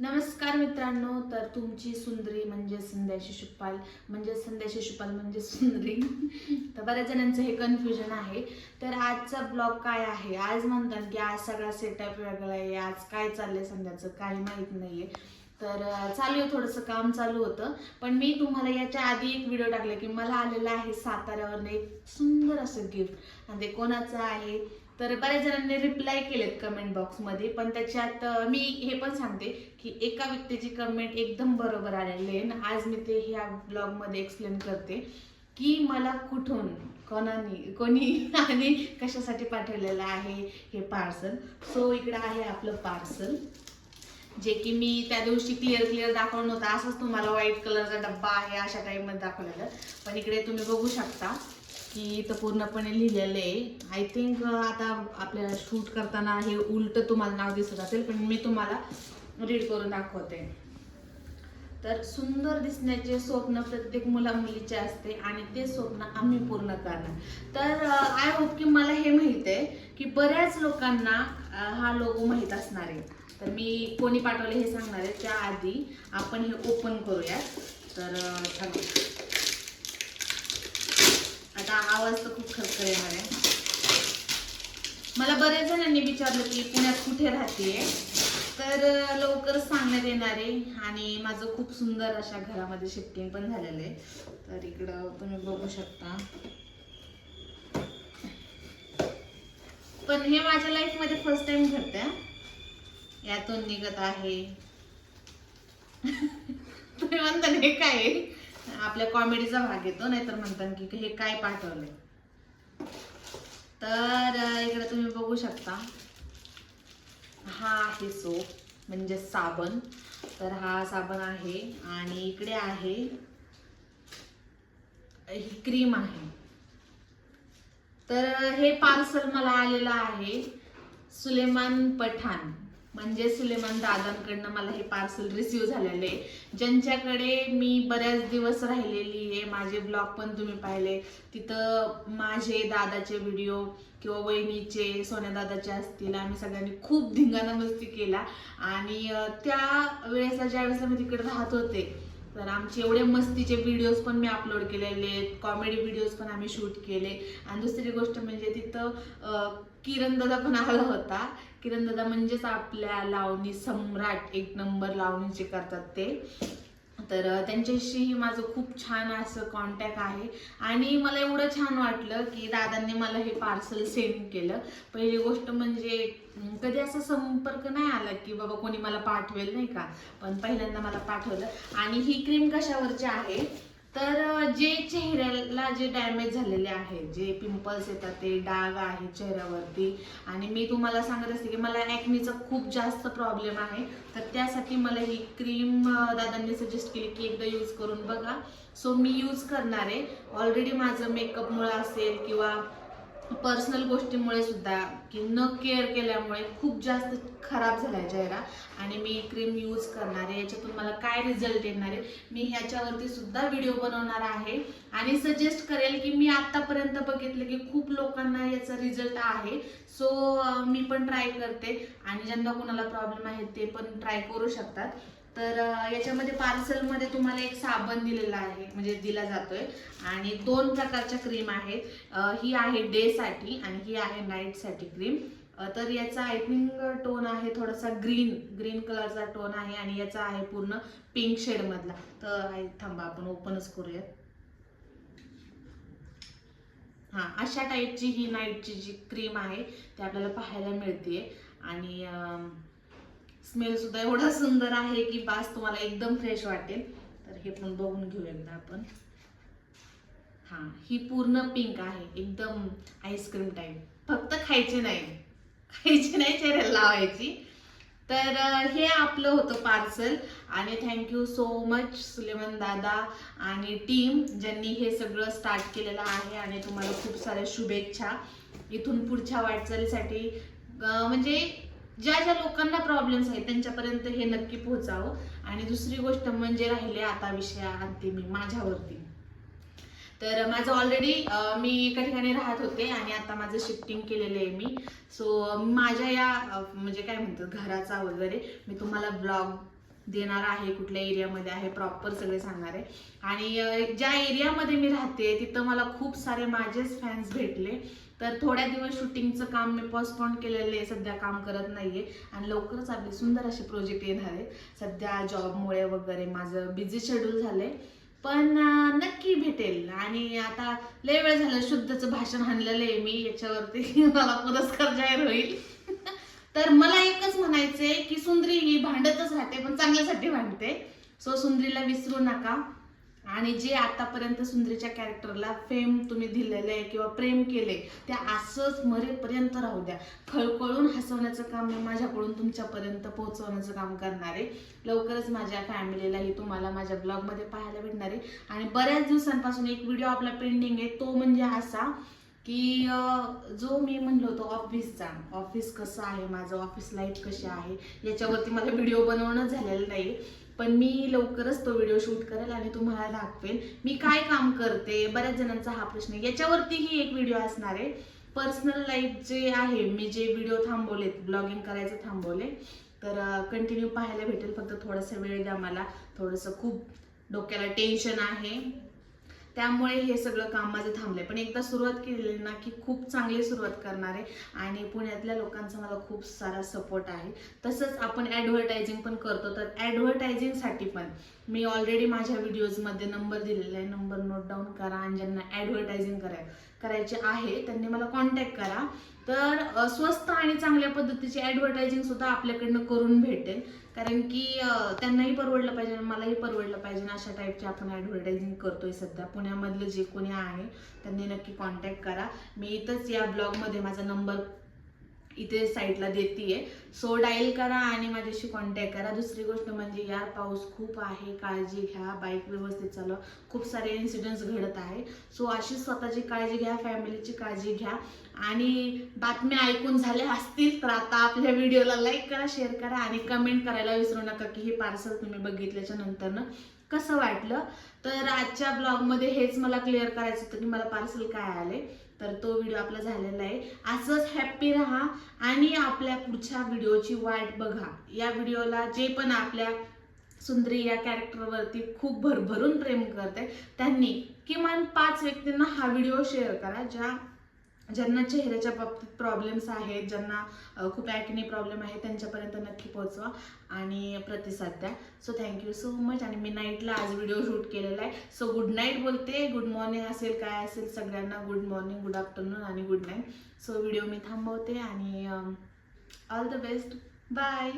नमस्कार मित्रांनो तर तुमची सुंदरी म्हणजे संध्या शिशुपाल म्हणजे संध्या शिशुपाल म्हणजे सुंदरी. तर बऱ्याच जणांचं हे कन्फ्युजन आहे. तर आजचा ब्लॉग काय आहे? आज म्हणतात की आज सगळा सेटअप वेगळा आहे. आज काय चाललंय संध्याचं? काही माहीत नाहीये. तर चालू आहे थोडंसं काम चालू होतं. पण मी तुम्हाला याच्या आधी एक व्हिडिओ टाकला की मला आलेला आहे साताऱ्यावरनं एक सुंदर असं गिफ्ट आणि ते कोणाचं आहे? तर बऱ्याच जणांनी रिप्लाय केलेत कमेंट बॉक्समध्ये पण त्याच्यात मी हे पण सांगते की एका व्यक्तीची कमेंट एकदम बरोबर आलेली आहे. आणि आज मी ते ह्या ब्लॉगमध्ये एक्सप्लेन करते की मला कुठून कोणानी कोणी आणि कशासाठी पाठवलेलं आहे हे पार्सल सो इकडं आहे आपलं पार्सल जे की मी त्या दिवशी क्लिअर क्लिअर दाखवलं नव्हतं. असंच तुम्हाला व्हाईट कलरचा डब्बा आहे अशा टाईपमध्ये दाखवलेलं. पण इकडे तुम्ही बघू शकता. की इथं पूर्णपणे लिहिलेलं आहे. आय थिंक आता आपल्याला शूट करताना हे उलट तुम्हाला नाव दिसत असेल पण मी तुम्हाला रीड करून दाखवते. तर सुंदर दिसण्याचे स्वप्न प्रत्येक मुला मुलीचे असते आणि ते स्वप्न आम्ही पूर्ण करणार. तर आय होप की मला हे माहीत आहे की बऱ्याच लोकांना हा लोगो माहीत असणार आहे. तर मी कोणी पाठवले हे सांगणार आहे. त्याआधी आपण हे ओपन करूयात. तर थांबा. आता आवाज तर खूप खरखर येणार आहे. मला बरेच जणांनी विचारलं की पुण्यात कुठे राहते तर लवकर लवकरच सांगण्यात येणार आहे. आणि माझं खूप सुंदर अशा घरामध्ये शिफ्टिंग पण झालेलं आहे. तर इकडं तुम्ही बघू शकता. पण हे माझ्या लाईफमध्ये फर्स्ट टाइम घडतंय यातून निघत आहे. तुम्ही म्हणता नाही हे काय आहे? आपल्या कॉमेडीचा भाग येतो नाहीतर म्हणतात की हे काय पाठवलंय. तर इकडे तुम्ही बघू शकता. हा आहे सोप म्हणजे साबण. तर हा साबण आहे आणि इकडे आहे ही क्रीम आहे. तर हे पार्सल मला आलेलं आहे सुलेमान पठाण. म्हणजे सुलेमान दादांकडनं मला हे पार्सल रिसिव्ह झालेलं आहे. ज्यांच्याकडे मी बऱ्याच दिवस राहिलेली आहे माझे ब्लॉग पण तुम्ही पाहिले. तिथं माझे दादाचे व्हिडिओ किंवा वहिनीचे सोन्या दादाचे असतील आम्ही सगळ्यांनी खूप धिंगाणा मस्ती केला. आणि त्या वेळेसला ज्या वेळेसला मी तिकडे राहत होते तर आमचे एवढे मस्तीचे व्हिडिओज पण मी अपलोड केलेले आहेत. कॉमेडी व्हिडिओज पण आम्ही शूट केले. आणि दुसरी गोष्ट म्हणजे तिथं किरणदादा किरण दादा पण आला होता. किरण दादा म्हणजेच आपल्या लावणी सम्राट एक नंबर लावणी जे करतात ते. तर त्यांच्याशी माझं खूप छान असं कॉन्टॅक्ट आहे. आणि मला एवढं छान वाटलं की दादांनी मला हे पार्सल सेंड केलं. पहिली गोष्ट म्हणजे कधी असा संपर्क नाही आला की बाबा कोणी मला पाठवेल नाही का? पण पहिल्यांदा मला पाठवलं. आणि ही क्रीम कशावरची आहे? तर जे चेहऱ्याला जे डॅमेज झालेले आहेत जे पिंपल्स येतात ते डाग आहे चेहऱ्यावरती. आणि मी तुम्हाला सांगत असते की मला ॲक्नीचा खूप जास्त प्रॉब्लेम आहे. तर त्यासाठी मला ही क्रीम दादांनी सजेस्ट केली की एकदा यूज करून बघा. सो मी यूज करणार आहे. ऑलरेडी माझं मेकअपमुळं असेल किंवा पर्सनल गोष्टीमुळे सुद्धा की न केअर केल्यामुळे खूप जास्त खराब झालाय चेहरा आणि मी क्रीम यूज करणार आहे. याच्यातून मला काय रिझल्ट येणार आहे? मी ह्याच्यावरती सुद्धा व्हिडिओ बनवणार आहे. आणि सजेस्ट करेल की मी आतापर्यंत बघितलं की खूप लोकांना याचा रिझल्ट आहे. सो मी पण ट्राय करते. आणि ज्यांना कोणाला प्रॉब्लेम आहे ते पण ट्राय करू शकतात. तर याच्यामध्ये पार्सलमध्ये तुम्हाला एक साबण दिलेला आहे म्हणजे दिला जातोय. आणि दोन प्रकारच्या क्रीम आहेत. ही आहे डे साठी आणि ही आहे नाईटसाठी क्रीम. तर याचा आय थिंक टोन आहे थोडासा ग्रीन ग्रीन कलरचा टोन आहे आणि याचा आहे पूर्ण पिंक शेड मधला तर आहे थांबा आपण ओपनच करूयात. हा अशा टाईपची ही नाईटची जी क्रीम आहे ती आपल्याला पाहायला मिळते आणि स्मेल सुद्धा एवढा सुंदर आहे की बास तुम्हाला एकदम फ्रेश वाटेल. तर हे पण बघून घेऊ एकदा आपण. हा ही पूर्ण पिंक आहे. एकदम आईस्क्रीम टाईप फक्त खायची नाही. खायची नाही चेहऱ्याला लावायची. तर हे आपलं होतं पार्सल आणि थँक्यू सो मच सुलेमन दादा आणि टीम ज्यांनी हे सगळं स्टार्ट केलेलं आहे आणि तुम्हाला खूप साऱ्या शुभेच्छा. इथून पुढच्या वाटचालीसाठी म्हणजे ज्या ज्या लोकांना प्रॉब्लेम्स आहेत त्यांच्यापर्यंत हे नक्की पोहोचावं. आणि दुसरी गोष्ट म्हणजे राहिले आता विषय आणते मी माझ्यावरती. तर माझं ऑलरेडी मी एका ठिकाणी राहत होते आणि आता माझं शिफ्टिंग केलेलं आहे मी. सो माझ्या या म्हणजे काय म्हणतात घराचा वगैरे मी तुम्हाला ब्लॉग देणार आहे कुठल्या एरियामध्ये आहे प्रॉपर सगळे सांगणार आहे. आणि ज्या एरियामध्ये मी राहते तिथं मला खूप सारे माझेच फॅन्स भेटले. तर थोड्या दिवस शूटिंगचं काम मी पोस्टपोन केलेलं आहे सध्या काम करत नाही आहे आणि लवकरच आपले सुंदर असे प्रोजेक्ट येणार आहेत सध्या जॉबमुळे वगैरे माझं बिझी शेड्यूल झालंय. पण नक्की भेटेल. आणि आता लय वेळ झालं शुद्धचं भाषण हाणलेलं आहे मी याच्यावरती मला पुरस्कार जाहीर होईल. तर मला एकच म्हणायचंय की सुंदरी ही भांडतच राहते पण चांगल्यासाठी भांडते. सो सुंदरीला विसरू नका. आणि जे आतापर्यंत सुंदरीच्या कॅरेक्टरला फेम तुम्ही दिलेले आहे किंवा प्रेम केले ते असंच मरेपर्यंत राहू द्या. खळखळून हसवण्याचं काम मी माझ्याकडून तुमच्यापर्यंत पोहोचवण्याचं काम करणार आहे. लवकरच माझ्या फॅमिलीलाही तुम्हाला माझ्या ब्लॉगमध्ये पाहायला भेटणार आहे. आणि बऱ्याच दिवसांपासून एक व्हिडिओ आपला पेंडिंग आहे तो म्हणजे असा की जो मी म्हणलो होतो ऑफिसचा ऑफिस कसं आहे माझं ऑफिस लाईफ कशी आहे याच्यावरती मला व्हिडिओ बनवणं झालेलं नाही. पण मी लवकरच तो व्हिडिओ शूट करेल आणि तुम्हाला दाखवेल. मी काय काम करते बऱ्याच जणांचा हा प्रश्न आहे. याच्यावरतीही एक व्हिडिओ असणार आहे. पर्सनल लाईफ जे आहे मी जे व्हिडिओ थांबवलेत ब्लॉगिंग करायचं थांबवले तर कंटिन्यू पाहायला भेटेल. फक्त थोडासा वेळ द्या मला. थोडंसं खूप डोक्याला टेन्शन आहे. त्यामुळे हे सगळं काम माझं थांबलंय. पण एकदा सुरुवात केली ना की खूप चांगली सुरुवात करणार आहे. आणि पुण्यातल्या लोकांचा मला खूप सारा सपोर्ट आहे. तसंच आपण ॲडव्हर्टायझिंग पण करतो. तर ॲडव्हर्टायझिंगसाठी पण मी ऑलरेडी माझ्या व्हिडिओजमध्ये नंबर दिलेला आहे. नंबर नोट डाऊन करा आणि ज्यांना ॲडव्हर्टायझिंग कराय करायचे आहे त्यांनी मला कॉन्टॅक्ट करा. तर स्वस्त आणि चांगल्या पद्धतीची ॲडव्हर्टायझिंग सुद्धा आपल्याकडनं करून भेटेल. कारण की त्यांनाही परवडलं पाहिजे आणि मलाही परवडलं पाहिजे अशा टाईपची आपण ॲडव्हर्टायझिंग करतोय सध्या. पुण्यामधलं जे कोणी आहे त्यांनी नक्की कॉन्टॅक्ट करा. मी इथंच या ब्लॉगमध्ये माझा नंबर इथे साईडला देतीये. सो डायल करा आणि माझ्याशी कॉन्टॅक्ट करा. दुसरी गोष्ट म्हणजे यार पाऊस खूप आहे. काळजी घ्या. बाईक व्यवस्थित चालवा. खूप सारे इन्सिडेंट्स घडत आहे सो अशी स्वतःची काळजी घ्या. फॅमिलीची काळजी घ्या. आणि बातम्या ऐकून झाल्या असतील तर आता आपल्या व्हिडिओला लाईक करा शेअर करा आणि कमेंट करायला विसरू नका की हे पार्सल तुम्ही बघितल्याच्या नंतरनं कसं वाटलं. तर आजच्या ब्लॉगमध्ये हेच मला क्लिअर करायचं होतं की मला पार्सल काय आले. तर तो व्हिडिओ आपला झालेला आहे. असंच हॅप्पी राहा आणि आपल्या पुढच्या व्हिडिओची वाट बघा. या व्हिडिओला जे पण आपल्या सुंदरी या कॅरेक्टरवरती खूप भरभरून प्रेम करते त्यांनी किमान पाच व्यक्तींना हा व्हिडिओ शेअर करा ज्या ज्यांना चेहऱ्याच्या बाबतीत प्रॉब्लेम्स आहेत ज्यांना खूप ॲक्ने प्रॉब्लेम आहे त्यांच्यापर्यंत नक्की पोहोचवा आणि प्रतिसाद द्या. सो थँक्यू सो मच आणि मी नाईटला आज व्हिडिओ शूट केलेला आहे. सो गुड नाईट बोलते. गुड मॉर्निंग असेल काय असेल सगळ्यांना गुड मॉर्निंग गुड आफ्टरनून आणि गुड नाईट सो व्हिडिओ मी थांबवते आणि ऑल द बेस्ट बाय